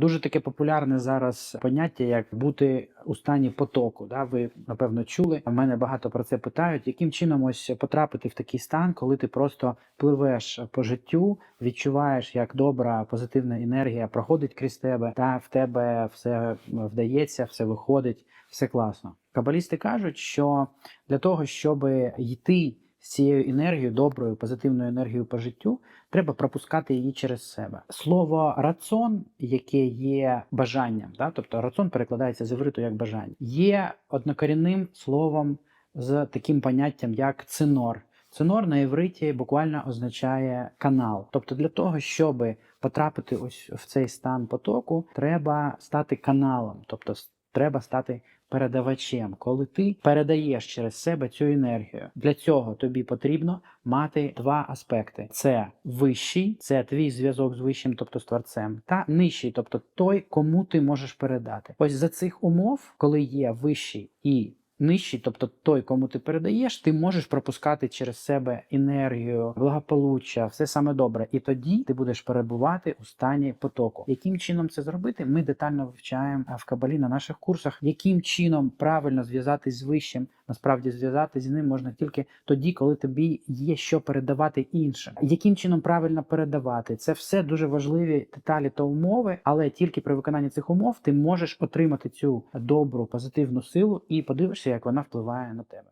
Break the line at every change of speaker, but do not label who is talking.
Дуже таке популярне зараз поняття, як бути у стані потоку. Да? Ви напевно чули. В мене багато про це питають. Яким чином ось потрапити в такий стан, коли ти просто пливеш по життю, відчуваєш, як добра позитивна енергія проходить крізь тебе, та в тебе все вдається, все виходить, все класно. Кабалісти кажуть, що для того, щоб йти з цією енергією, доброю, позитивною енергією по життю, треба пропускати її через себе. Слово раціон, яке є бажанням, да? тобто раціон перекладається з івриту як бажання, є однокорінним словом з таким поняттям, як цинор. Цинор на івриті буквально означає канал. Тобто, для того, щоб потрапити ось в цей стан потоку, треба стати каналом, тобто треба стати передавачем, коли ти передаєш через себе цю енергію. Для цього тобі потрібно мати два аспекти: це вищий, це твій зв'язок з вищим, тобто з творцем, та нижчий, тобто той, кому ти можеш передати. Ось за цих умов, коли є вищий і Нижчий, тобто той, кому ти передаєш, ти можеш пропускати через себе енергію, благополуччя, все саме добре. І тоді ти будеш перебувати у стані потоку. Яким чином це зробити? Ми детально вивчаємо в кабалі на наших курсах, яким чином правильно зв'язатись з вищим. Насправді зв'язати з ним можна тільки тоді, коли тобі є що передавати іншим. Яким чином правильно передавати? Це все дуже важливі деталі та умови, але тільки при виконанні цих умов ти можеш отримати цю добру позитивну силу і подивишся, як вона впливає на тебе.